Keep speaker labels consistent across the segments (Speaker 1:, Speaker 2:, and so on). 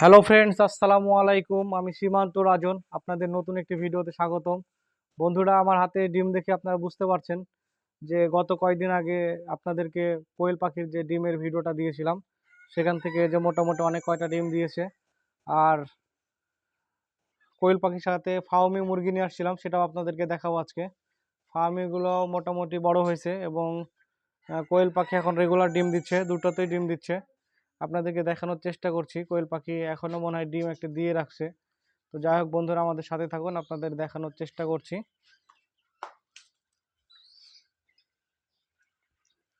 Speaker 1: Hello friends আসসালামু আলাইকুম। আমি সীমান্ত রাজন, আপনাদের নতুন একটি ভিডিওতে স্বাগতম। বন্ধুরা, আমার হাতে ডিম দেখে আপনারা বুঝতে পারছেন যে গত কয়েকদিন আগে আপনাদেরকে কোয়েল পাখির যে ডিমের ভিডিওটা দিয়েছিলাম, সেখান থেকে যে মোটামুটি অনেক কয়টা ডিম দিয়েছে। আর কোয়েল পাখির সাথে ফাউমি মুরগি নিয়ে আসছিলাম, সেটাও আপনাদেরকে দেখাবো আজকে। ফার্মিগুলো মোটামুটি বড় হয়েছে এবং কোয়েল পাখি এখন রেগুলার ডিম দিচ্ছে, দুটোতেই ডিম দিচ্ছে। আপনাদেরকে দেখানোর চেষ্টা করছি। কোয়েল পাখি এখনও মনে হয় ডিম একটা দিয়ে রাখছে। তো যাই হোক বন্ধুরা, আমাদের সাথে থাকুন, আপনাদের দেখানোর চেষ্টা করছি।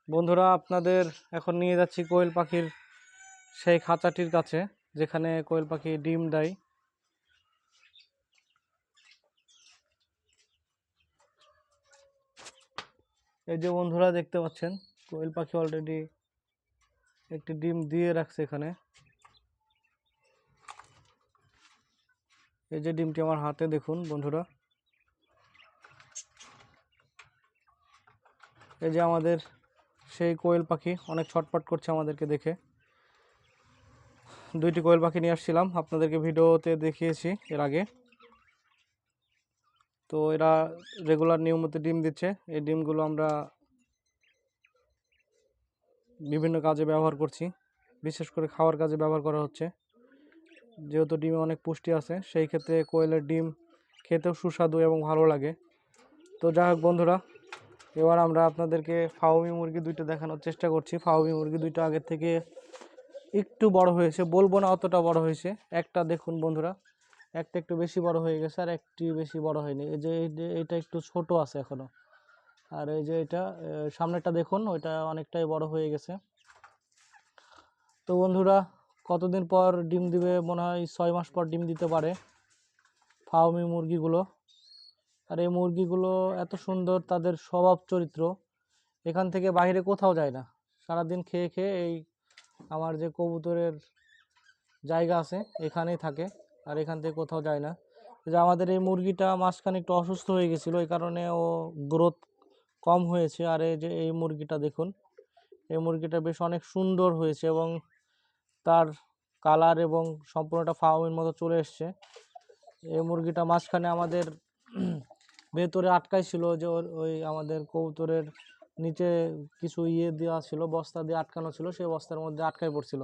Speaker 1: বন্ধুরা, আপনাদের এখন নিয়ে যাচ্ছি কোয়েল পাখির সেই খাঁচাটির কাছে, যেখানে কোয়েল পাখি ডিম দেয়। এই যে বন্ধুরা, দেখতে পাচ্ছেন, কোয়েল পাখি অলরেডি একটি ডিম দিয়ে রাখছে এখানে। এই যে ডিমটি আমার হাতে, দেখুন বন্ধুরা। এই যে আমাদের সেই কোয়েল পাখি, অনেক ছটপট করছে আমাদেরকে দেখে। দুইটি কোয়েল পাখি নিয়ে আসছিলাম, আপনাদেরকে ভিডিওতে দেখিয়েছি এর আগে। তো এরা রেগুলার নিয়মিত ডিম দিচ্ছে। এই ডিমগুলো আমরা বিভিন্ন কাজে ব্যবহার করছি। বিশেষ করে খাওয়ার কাজে ব্যবহার করা হচ্ছে। যেহেতু ডিমে অনেক পুষ্টি আছে, সেই ক্ষেত্রে কোয়েলের ডিম খেতেও সুস্বাদু এবং ভালো লাগে। তো যাই হোক বন্ধুরা, এবার আমরা আপনাদেরকে ফাউমি মুরগি দুইটা দেখানোর চেষ্টা করছি। ফাউমি মুরগি দুইটা আগের থেকে একটু বড় হয়েছে, বলব না অতটা বড় হয়েছে। একটা দেখুন বন্ধুরা, একটা একটু বেশি বড় হয়ে গেছে আর একটি বেশি বড় হয়নি। এই যে, এটা একটু ছোট আছে এখনও। আর এই যে এটা সামনেরটা দেখুন, ওইটা অনেকটাই বড় হয়ে গেছে। তো বন্ধুরা, কতদিন পর ডিম দিবে, মনে হয় ছয় মাস পর ডিম দিতে পারে ফার্মি মুরগিগুলো। আর এই মুরগিগুলো এত সুন্দর, তাদের স্বভাব চরিত্র, এখান থেকে বাইরে কোথাও যায় না। সারাদিন খেয়ে খেয়ে এই আমার যে কবুতরের জায়গা আছে, এখানেই থাকে, আর এখান থেকে কোথাও যায় না। যে আমাদের এই মুরগিটা মাঝখানে একটু অসুস্থ হয়ে গেছিল, এই কারণে ও গ্রোথ কম হয়েছে। আর এই যে, এই মুরগিটা দেখুন, এই মুরগিটা বেশ অনেক সুন্দর হয়েছে এবং তার কালার এবং সম্পূর্ণটা ফার্মের মতো চলে এসছে। এই মুরগিটা মাঝখানে আমাদের ভেতরে আটকাই ছিল যে ওই আমাদের কবুতরের নিচে কিছু ইয়ে দেওয়া ছিল, বস্তা দিয়ে আটকানো ছিল, সেই বস্তার মধ্যে আটকায় পড়ছিল।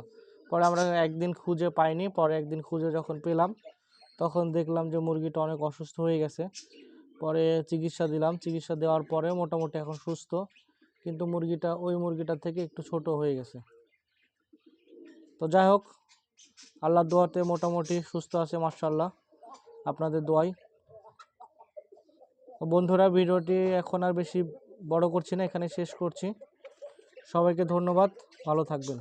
Speaker 1: পরে আমরা একদিন খুঁজে পাইনি, পরে একদিন খুঁজে যখন পেলাম, তখন দেখলাম যে, মুরগিটা অনেক অসুস্থ হয়ে গেছে। পরে চিকিৎসা দিলাম। চিকিৎসা দেওয়ার পরে মোটামুটি এখন সুস্থ। কিন্তু মুরগিটা, ওই মুরগিটার থেকে একটু ছোট হয়ে গেছে। তো যাই হোক, আল্লাহর দোয়াতে মোটামুটি সুস্থ আছে মার্শাল্লাহ আপনাদের দোয়াই। বন্ধুরা, ভিডিওটি এখন আর বেশি বড় করছি না, এখানে শেষ করছি। সবাইকে ধন্যবাদ। ভালো থাকবেন।